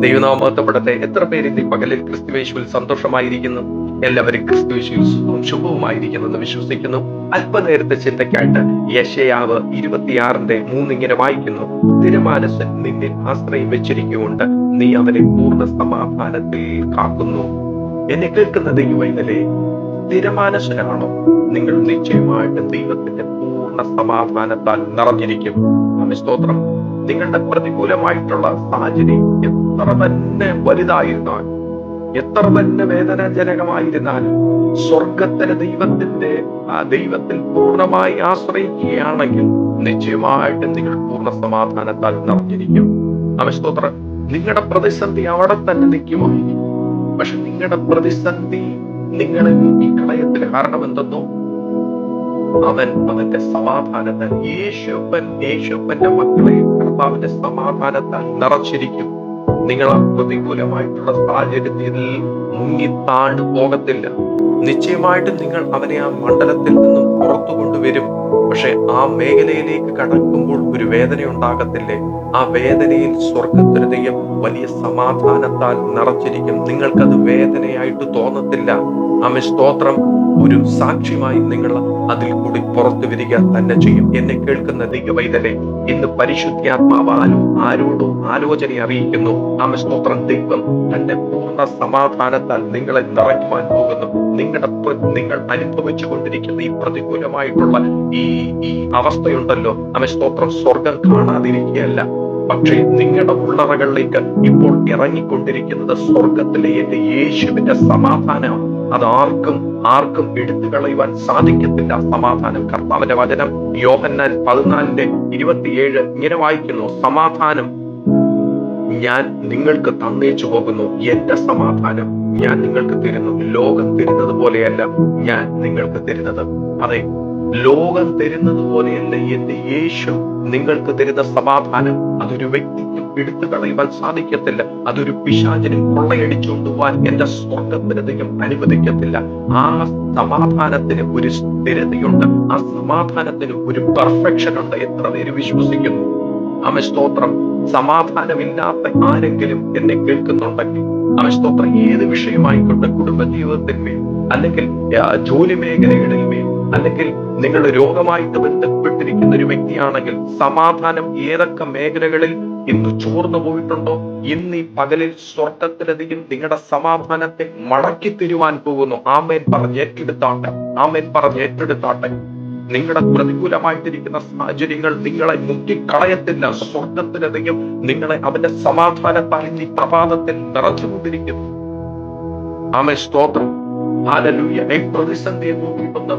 ദൈവനാമത്തപ്പെടട്ടെ എത്ര പേര് ഇന്ന് പകലിൽ ക്രിസ്തുവേശുവിൽ സന്തോഷമായിരിക്കുന്നു? എല്ലാവരും ക്രിസ്തുവേശുവിൽ ശുഭവുമായിരിക്കുന്നു എന്ന് വിശ്വസിക്കുന്നു. അല്പനേരത്തെ ചിന്തയ്ക്കായിട്ട് യശയാവ് ഇരുപത്തിയാറിന്റെ മൂന്നിങ്ങനെ വായിക്കുന്നു. തിരമാനസൻ നിന്റെ ആശ്രയം വെച്ചിരിക്കുകൊണ്ട് നീ അവനെ പൂർണ സമാധാനത്തിൽ കാക്കുന്നു. എന്നെ കേൾക്കുന്ന ദൈവൈതലെ സ്ഥിരമാനസനാണോ നിങ്ങൾ നിശ്ചയമായിട്ടും ദൈവത്തിന്റെ പൂർണ സമാധാനത്താൽ നിറഞ്ഞിരിക്കും. സ്തോത്രം. നിങ്ങളുടെ പ്രതികൂലമായിട്ടുള്ള സാഹചര്യം എത്ര തന്നെ വലുതായിരുന്നാൽ എത്ര തന്നെ വേദനാജനകമായിരുന്നാലും സ്വർഗത്തിലെ ദൈവത്തിന്റെ ആ ദൈവത്തിൽ പൂർണമായി ആശ്രയിക്കുകയാണെങ്കിൽ നിശ്ചയമായിട്ടും നിങ്ങൾ പൂർണ സമാധാനത്താൽ നിറഞ്ഞിരിക്കും. സ്തോത്രം. നിങ്ങളുടെ പ്രതിസന്ധി അവിടെ തന്നെ നിൽക്കുമായിരിക്കും. പക്ഷെ നിങ്ങളുടെ പ്രതിസന്ധി നിങ്ങളെ കളയത്തിന് കാരണം എന്തെന്നോ അവൻ അവന്റെ സമാധാനത്താൽ യേശുപ്പൻ യേശുപ്പന്റെ മക്കളെ കർത്താവിന്റെ സമാധാനത്താൽ നിറച്ചിരിക്കും. നിങ്ങൾ പ്രതികൂലമായിട്ടുള്ള സാഹചര്യത്തിൽ മുങ്ങി താണ്ടു പോകത്തില്ല. നിശ്ചയമായിട്ടും നിങ്ങൾ അവനെ ആ മണ്ഡലത്തിൽ നിന്നും പുറത്തു കൊണ്ടുവരും. പക്ഷെ ആ മേഖലയിലേക്ക് കടക്കുമ്പോൾ ഒരു വേദന ഉണ്ടാകത്തില്ലേ? ആ വേദനയിൽ സ്വർഗത്തിന് വലിയ സമാധാനത്താൽ നിറച്ചിരിക്കും. നിങ്ങൾക്കത് വേദനയായിട്ട് തോന്നത്തില്ല. ആമേ സ്തോത്രം. ഒരു സാക്ഷ്യമായി നിങ്ങൾ അതിൽ കൂടി പുറത്തു വരിക തന്നെ ചെയ്യും. എന്നെ കേൾക്കുന്ന ദൈവവൈതലെ ഇന്ന് പരിശുദ്ധാത്മാവാലും ആരോടും ആലോചന അറിയിക്കുന്നു. ആമേ സ്തോത്രം. ദൈവം തന്റെ പൂർണ സമാധാനത്താൽ നിങ്ങളെ നിറയ്ക്കുവാൻ പോകുന്നു നിങ്ങളുടെ നിങ്ങൾ അനുഭവിച്ചു കൊണ്ടിരിക്കുന്ന ഈ പ്രതികൂലമായിട്ടുള്ള ഈ ഈ അവസ്ഥയുണ്ടല്ലോ. നമ്മെ സ്തോത്രം. സ്വർഗം കാണാതിരിക്കുകയല്ല. പക്ഷേ നിങ്ങളുടെ ഉള്ളറകളിലേക്ക് ഇപ്പോൾ ഇറങ്ങിക്കൊണ്ടിരിക്കുന്നത് സ്വർഗത്തിലെ എന്റെ യേശുവിന്റെ സമാധാനം. അത് ആർക്കും ആർക്കും എടുത്തു കളയുവാൻ സാധിക്കത്തില്ല. സമാധാനം. കർത്താവിന്റെ വചനം യോഹന്നാൻ പതിനാലിന്റെ ഇരുപത്തിയേഴ് ഇങ്ങനെ വായിക്കുന്നു. സമാധാനം ഞാൻ നിങ്ങൾക്ക് തന്നേച്ചു പോകുന്നു. എന്റെ സമാധാനം ഞാൻ നിങ്ങൾക്ക് തരുന്നു. ലോകം തരുന്നത് പോലെയല്ല ഞാൻ നിങ്ങൾക്ക് തരുന്നത്. അതെ ലോകം തരുന്നത് പോലെയല്ല എന്റെ യേശു നിങ്ങൾക്ക് തരുന്ന സമാധാനം. അതൊരു വ്യക്തിക്കും എടുത്തു കളയുവാൻ സാധിക്കത്തില്ല. അതൊരു പിശാചിനും കൊള്ളയടിച്ചുകൊണ്ടുപോവാൻ എന്റെ സ്വർഗത്തിനധികം അനുവദിക്കത്തില്ല. ആ സമാധാനത്തിന് ഒരു സ്ഥിരതയുണ്ട്. ആ സമാധാനത്തിന് ഒരു പെർഫെക്ഷൻ ഉണ്ട്. എത്ര പേര് വിശ്വസിക്കുന്നു? ആമ സ്തോത്രം. സമാധാനമില്ലാത്ത ആരെങ്കിലും എന്നെ കേൾക്കുന്നുണ്ടെങ്കിൽ ആ സ്തോത്രം ഏത് വിഷയമായിക്കൊണ്ട് കുടുംബ ജീവിതത്തിന്മേൽ അല്ലെങ്കിൽ ജോലി മേഖലകളിൽ മേൽ അല്ലെങ്കിൽ നിങ്ങൾ രോഗമായിട്ട് ബന്ധപ്പെട്ടിരിക്കുന്ന ഒരു വ്യക്തിയാണെങ്കിൽ സമാധാനം ഏതൊക്കെ മേഖലകളിൽ ഇന്ന് ചോർന്നു പോയിട്ടുണ്ടോ? ഇന്ന് ഈ പകലിൽ സ്വർഗത്തിലധികം നിങ്ങളുടെ സമാധാനത്തെ മടക്കി തരുവാൻ പോകുന്നു. ആമേൻ പറഞ്ഞ് ഏറ്റെടുത്താട്ടെ. ആമേൻ പറഞ്ഞ് ഏറ്റെടുത്താട്ടെ. നിങ്ങളുടെ പ്രതികൂലമായിട്ടിരിക്കുന്ന സാഹചര്യങ്ങൾ നിങ്ങളെ മുക്കിക്കളയത്തില്ല. സ്വർഗത്തിലധികം നിങ്ങളെ അവന്റെ സമാധാനത്താൽ ഈ പ്രഭാതത്തിൽ നിറച്ചുകൊണ്ടിരിക്കുന്നു. ആമേ സ്തോത്രം.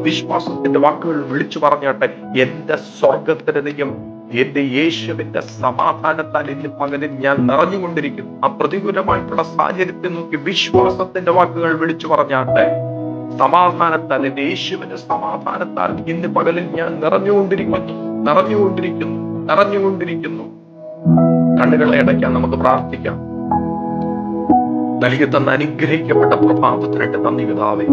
വിശ്വാസത്തിന്റെ വാക്കുകൾ വിളിച്ചു പറഞ്ഞാട്ടെ എന്റെ സ്വർഗത്തിലധികം എന്റെ യേശുവിന്റെ സമാധാനത്താൽ ഇന്ന് പകലിൽ ഞാൻ നിറഞ്ഞുകൊണ്ടിരിക്കുന്നു. ആ പ്രതികൂലമായിട്ടുള്ള സാഹചര്യത്തെ നോക്കി വിശ്വാസത്തിന്റെ വാക്കുകൾ വിളിച്ചു പറഞ്ഞാട്ടെ സമാധാനത്താൽ എന്റെ യേശുവിന്റെ സമാധാനത്താൽ ഇന്ന് പകലിൽ ഞാൻ നിറഞ്ഞുകൊണ്ടിരിക്കുന്നു. നിറഞ്ഞുകൊണ്ടിരിക്കുന്നു. നിറഞ്ഞുകൊണ്ടിരിക്കുന്നു. കണ്ണുകളെ അടയ്ക്കാൻ നമുക്ക് പ്രാർത്ഥിക്കാം. നൽകി തന്ന അനുഗ്രഹിക്കപ്പെട്ട പ്രഭാതത്തിനായിട്ട് നന്ദി പിതാവേ.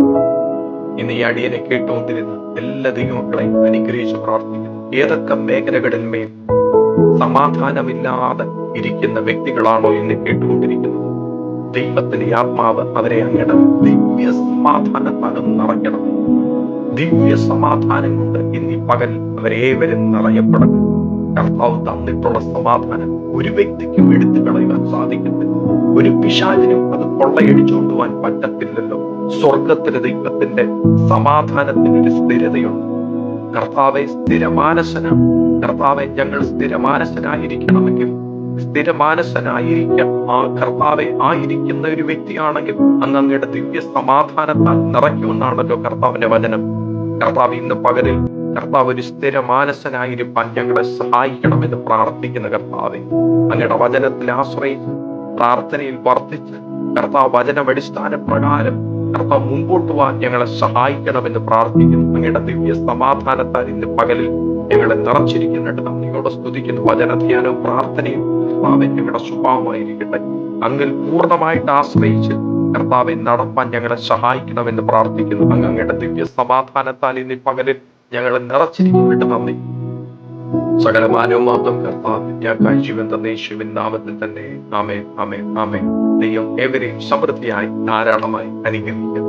ഇന്ന് ഈ അടിയനെ കേട്ടുകൊണ്ടിരുന്ന എല്ലാ ദൈവമക്കളെയും അനുഗ്രഹിച്ച് പ്രാർത്ഥിക്കുന്നു. ഏതൊക്കെ മേഖലകളിൽ മേൽ സമാധാനമില്ലാതെ ഇരിക്കുന്ന വ്യക്തികളാണോ എന്ന് കേട്ടുകൊണ്ടിരിക്കുന്നത്? ദൈവത്തിന്റെ ആത്മാവ് അവരെ അങ്ങയുടെ ദിവ്യ സമാധാനത്താലും നിറയ്ക്കണം. ദിവ്യ സമാധാനം കൊണ്ട് ഇന്ന് ഈ പകൽ അവരേവരും നിറയപ്പെടണം. കർത്താവ് തന്നിട്ടുള്ള സമാധാനം ഒരു വ്യക്തിക്കും എടുത്തു കളയുവാൻ സാധിക്കത്തില്ല. ഒരു പിശാചിനും അത് കൊള്ളയടിച്ചുകൊണ്ട് പോകാൻ പറ്റത്തില്ലല്ലോ. സ്വർഗത്തിലെ ദൈവത്തിന്റെ സമാധാനത്തിനൊരു സ്ഥിരതയുണ്ട്. കർത്താവെ സ്ഥിരമാനസനാണ് കർത്താവെ ഞങ്ങൾ സ്ഥിരമാനസനായിരിക്കണമെങ്കിൽ സ്ഥിരമാനസനായിരിക്കാം. ആ കർത്താവെ ആയിരിക്കുന്ന ഒരു വ്യക്തിയാണെങ്കിൽ അങ്ങ് അങ്ങയുടെ ദിവ്യ സമാധാനത്താൽ നിറയ്ക്കുമെന്നാണല്ലോ കർത്താവിന്റെ വചനം. കർത്താവ് ഇന്ന് പകലിൽ കർത്താവ് ഒരു സ്ഥിരമാനസനായിരിക്കാൻ ഞങ്ങളെ സഹായിക്കണമെന്ന് പ്രാർത്ഥിക്കുന്ന കർത്താവെ. അങ്ങയുടെ വചനത്തിൽ ആശ്രയിച്ച് പ്രാർത്ഥനയിൽ വർദ്ധിച്ച് കർത്താവ് വചനം അടിസ്ഥാന പ്രകാരം കർത്താവ് മുമ്പോട്ട് പോകാൻ ഞങ്ങളെ സഹായിക്കണമെന്ന് പ്രാർത്ഥിക്കുന്നു. അങ്ങയുടെ ദിവ്യ സമാധാനത്താൽ ഇന്ന് പകലിൽ ഞങ്ങളെ നിറച്ചിരിക്കുന്നുണ്ട്. നന്ദിയോടെ സ്തുതിക്കുന്നു. വചനധ്യാനവും പ്രാർത്ഥനയും കർത്താവെ ഞങ്ങളുടെ സ്വഭാവമായിരിക്കട്ടെ. അങ്ങിൽ പൂർണമായിട്ട് ആശ്രയിച്ച് കർത്താവെ നടപ്പാൻ ഞങ്ങളെ സഹായിക്കണമെന്ന് പ്രാർത്ഥിക്കുന്നു. അങ്ങ് അങ്ങയുടെ ദിവ്യ സമാധാനത്താൽ ഇനി പകരൻ ഞങ്ങളെ നിറച്ചിരിക്കുന്നുണ്ട് നന്ദി. സകലമാനവും മാത്രം കർത്താവ് ഞാൻ ജീവൻ തന്ന യേശുവിൻ നാമത്തിൽ തന്നെ. ആമേ ആമേ ആമേ ദൈവം ഏവരെയും സമൃദ്ധിയായി ധാരാളമായി അനുഗ്രഹിക്കട്ടെ.